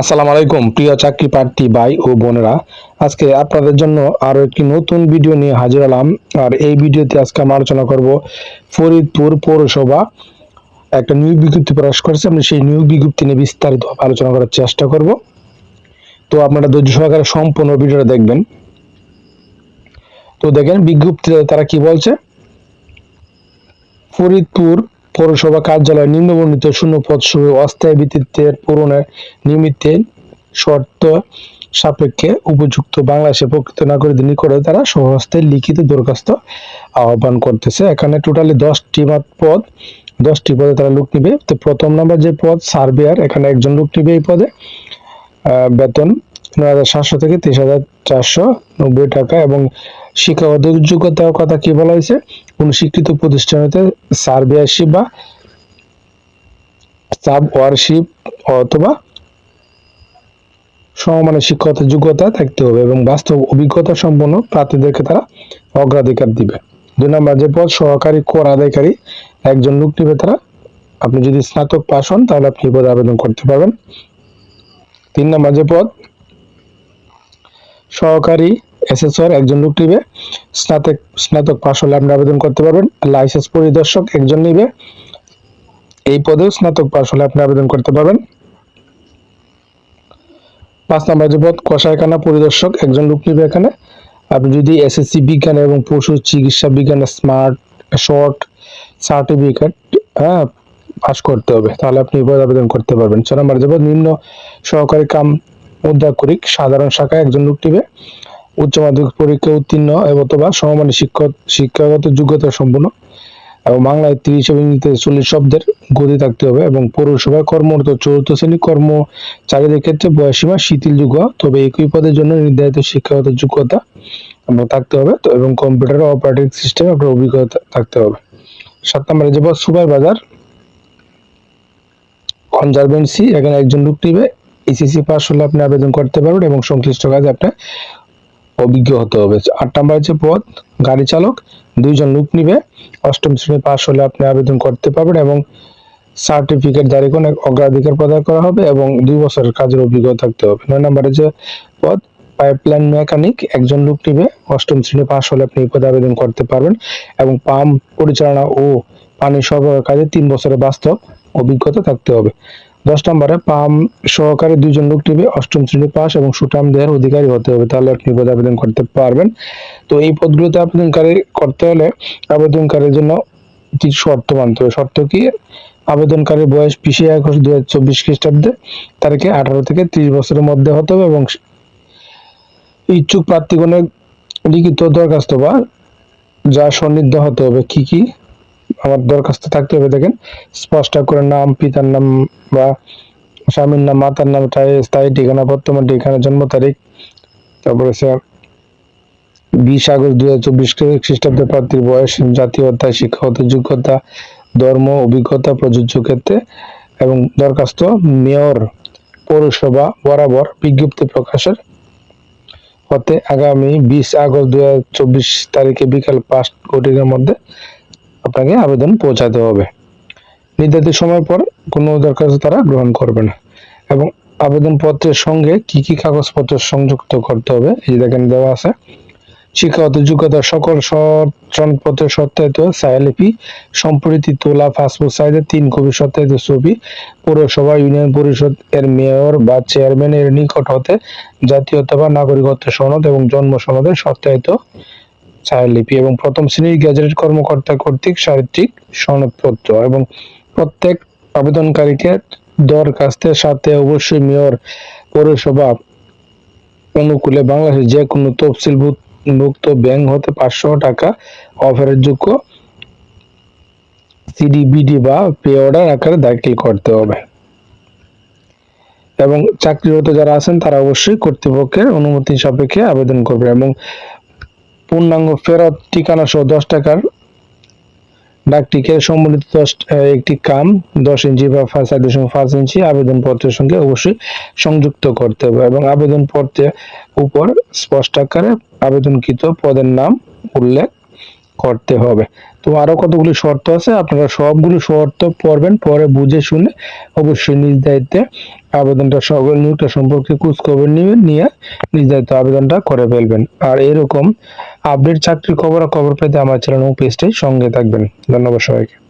আসসালামু আলাইকুম, প্রিয় চাকরি প্রার্থী ভাই ও বোনেরা। আজকে আপনাদের জন্য আরও একটি নতুন ভিডিও নিয়ে হাজির হলাম। আর এই ভিডিওতে আজকে আমি আলোচনা করব ফরিদপুর পৌরসভা। একটা নিয়োগ বিজ্ঞপ্তি প্রকাশ করেছে আমি সেই নিয়োগ বিজ্ঞপ্তি নিয়ে বিস্তারিত আলোচনা করার চেষ্টা করব। তো আপনারা ধৈর্য সহকারে সম্পূর্ণ ভিডিওটা দেখবেন। তো দেখেন বিজ্ঞপ্তিতে তারা কি বলছে? ফরিদপুর পৌরসভা কার্যালয় নিম্নবর্ণিত শূন্য পদ শুরু অস্থায়ী ভিত্তিতে পূরণের নিমিত্তে শর্ত সাপেক্ষে উপযুক্ত বাংলাদেশের প্রকৃত নাগরিকদের নিকটে তারা সহস্তে লিখিত দরখাস্ত আহ্বান করতেছে। এখানে টোটালি দশটি পদ, দশটি পদে তারা লোক নিবে। তো প্রথম নাম্বার যে পদ, সার্ভেয়ার, এখানে একজন লোক নিবে এই পদে। বেতন নয় হাজার সাতশো থেকে তেইশ হাজার চারশো নব্বই টাকা এবং শিক্ষাগত যোগ্যতার কথা কি বলা হয়েছে? কোন শিক্ষিত প্রতিষ্ঠান হতে সার্ভেয়ারশিপ বা সাব ওয়ারশিপ অথবা সমমানের শিক্ষাগত যোগ্যতা থাকতে হবে এবং বাস্তব অভিজ্ঞতা সম্পন্ন প্রার্থীদেরকে তারা অগ্রাধিকার দিবে। দুই নম্বর, যে পদ সহকারী কর আদায়কারী একজন লোক নিবে তারা, আপনি যদি স্নাতক পাস হন তাহলে আপনি পদে আবেদন করতে পারবেন। তিন নম্বর, যে পদ সহকারী এসএসআর একজন লোক নিবে, স্নাতক স্নাতক পাস হলে আপনি আবেদন করতে পারবেন, লাইসেন্স পরিদর্শক একজন নিবে, এই পদেও স্নাতক পাস হলে আপনি আবেদন করতে পারবেন। পাঁচ নম্বর যে পদ কষাইখানা পরিদর্শক একজন লোক নিবে এখানে। আপনি যদি এসএসসি বিজ্ঞান এবং পশু চিকিৎসা বিজ্ঞানে স্মার্ট, শর্ট সার্টিফিকেট হ্যাঁ পাস করতে হবে, তাহলে আপনি পদে আবেদন করতে পারবেন। ছয় নম্বর যে নিম্ন সহকারী কাম মুদ্রাকরিক সাধারণ শাখায় একজন লোক টিবে উচ্চ মাধ্যমিক পরীক্ষা উত্তীর্ণ অথবা সমমানের শিক্ষক, শিক্ষাগত যোগ্যতা সম্পন্ন এবং বাংলায় তিরিশ এবং ইংরেজিতে চল্লিশ শব্দের গতি থাকতে হবে এবং পৌরসভায় কর্মরত চতুর্থ শ্রেণি কর্মচারীদের ক্ষেত্রে বয়সীমা শিথিলযোগ্য, তবে একই পদের জন্য নির্ধারিত শিক্ষাগত যোগ্যতা থাকতে হবে। তো এবং কম্পিউটার অপারেটিং সিস্টেম আপনার অভিজ্ঞতা থাকতে হবে। সাত নম্বরে যে সুপারভাইজার কনজারভেন্সি, এখানে একজন লোক নিবে এসিসি পাস হলে আপনি আবেদন করতে পারবেন এবং সংশ্লিষ্ট কাজে আপনার অভিজ্ঞ হতে হবে। আট নম্বর যে পদ গাড়ি চালক, দুইজন লোক নিবে। অষ্টম শ্রেণি পাস হলে আপনি আবেদন করতে পারবেন এবং সার্টিফিকেট জারি করে অগ্রাধিকার প্রদান করা হবে এবং দুই বছরের কাজের অভিজ্ঞতা থাকতে হবে। নয় নম্বরে যে পদ পাইপলাইন মেকানিক একজন লোক নিবে। অষ্টম শ্রেণি পাস হলে আপনি এই পদে আবেদন করতে পারবেন এবং পাম্প পরিচালনা ও পানি সরবরাহ কাজে তিন বছরের বাস্তব অভিজ্ঞতা থাকতে হবে। দশ নম্বরে পাম সহকারী দুজন লোক নিবে। অষ্টম শ্রেণি পাস এবং সুটাম দেওয়ার অধিকারী হতে হবে। তাহলে আপনি পদে আবেদন করতে পারবেন। তো এই পদগুলোতে আবেদনকারী করতে হলে আবেদনকারীর জন্য কিছু শর্ত মানতে হবে। শর্ত কি? আবেদনকারীর বয়স বিশে আগস্ট দু হাজার চব্বিশ খ্রিস্টাব্দে। তারিখে আঠারো থেকে ত্রিশ বছরের মধ্যে হতে হবে এবং ইচ্ছুক প্রার্থীগণের লিখিত দরখাস্ত বা যা সন্নিধ্য হতে হবে। কি কি? আমার দরখাস্ত থাকতে হবে, দেখেন। স্পষ্ট করে নাম, পিতার নাম বা স্বামীর নাম, মাতার নাম স্থায়ী- ঠিকানা, বর্তমান ঠিকানা, জন্ম তারিখ, তারপরে স্যার বিশ আগস্ট দুই হাজার চব্বিশ খ্রিস্টাব্দে প্রার্থীর বয়স, জাতীয়তা, শিক্ষাগত যোগ্যতা, ধর্ম, অভিজ্ঞতা, প্রযোজ্য ক্ষেত্রে এবং দরখাস্ত মেয়র পৌরসভা বরাবর বিজ্ঞপ্তি প্রকাশের হতে আগামী বিশ আগস্ট দুই হাজার চব্বিশ তারিখে বিকাল পাঁচ ঘটিকার মধ্যে আপনাকে আবেদন পৌঁছাতে হবে। নির্ধারিত সময় পর কোনো দরখাস্ত তারা গ্রহণ করবে না। এবং আবেদন পত্রের সঙ্গে কি কি কাগজপত্র সংযুক্ত করতে হবে, এই দেখেন দেওয়া আছে। শিক্ষাগত যোগ্যতা সকল সনদপত্রের সত্যায়িত ছায়ালিপি সম্প্রতি তোলা, পাসপোর্ট সাইজের তিন কপি সত্যায়িত ছবি, পৌরসভা, ইউনিয়ন পরিষদ এর মেয়র বা চেয়ারম্যান এর নিকট হতে জাতীয়তা বা নাগরিকত্ব সনদ এবং জন্ম সনদের সত্যায়িত ছায়ালিপি এবং প্রথম শ্রেণির গ্যাজেটেড কর্মকর্তা কর্তৃক সাহিত্যিক সনদপত্র এবং প্রত্যেক আবেদনকারীকে দরখাস্তের সাথে অবশ্যই মেয়র পৌরসভা অনুকূলে বাংলাদেশের যে কোনো তফসিল মুক্ত ব্যাংক হতে পাঁচশো টাকা অফারের যোগ্য সিডিবিডি বা পে অর্ডার আকারে দাখিল করতে হবে। এবং চাকরিরত যারা আছেন তারা অবশ্যই কর্তৃপক্ষের অনুমতি সাপেক্ষে আবেদন করবে এবং পূর্ণাঙ্গ ফেরত ঠিকানা সহ দশ টাকার ডাকটিকে সম্বলিত দশ একটি কাম, দশ ইঞ্চি বা চার দশমিক পাঁচ ইঞ্চি আবেদন পত্রের সঙ্গে অবশ্যই সংযুক্ত করতে হবে এবং আবেদন পত্রের উপর স্পষ্ট আকারে আবেদনকৃত পদের নাম, উল্লেখ করতে হবে। তো আরও কতগুলি শর্ত আছে, আপনারা সবগুলো শর্ত পড়বেন, পরে বুঝে শুনে অবশ্যই নিজ দায়িত্বে আবেদনটা সকল নিয়োগটা সম্পর্কে খোঁজখবর খবর নেবেন নিয়ে নিজ দায়িত্ব আবেদনটা করে ফেলবেন। আর এরকম আপডেট চাকরির খবর খবর পেতে আমার চ্যানেল পেজটাই সঙ্গে থাকবেন। ধন্যবাদ সবাইকে।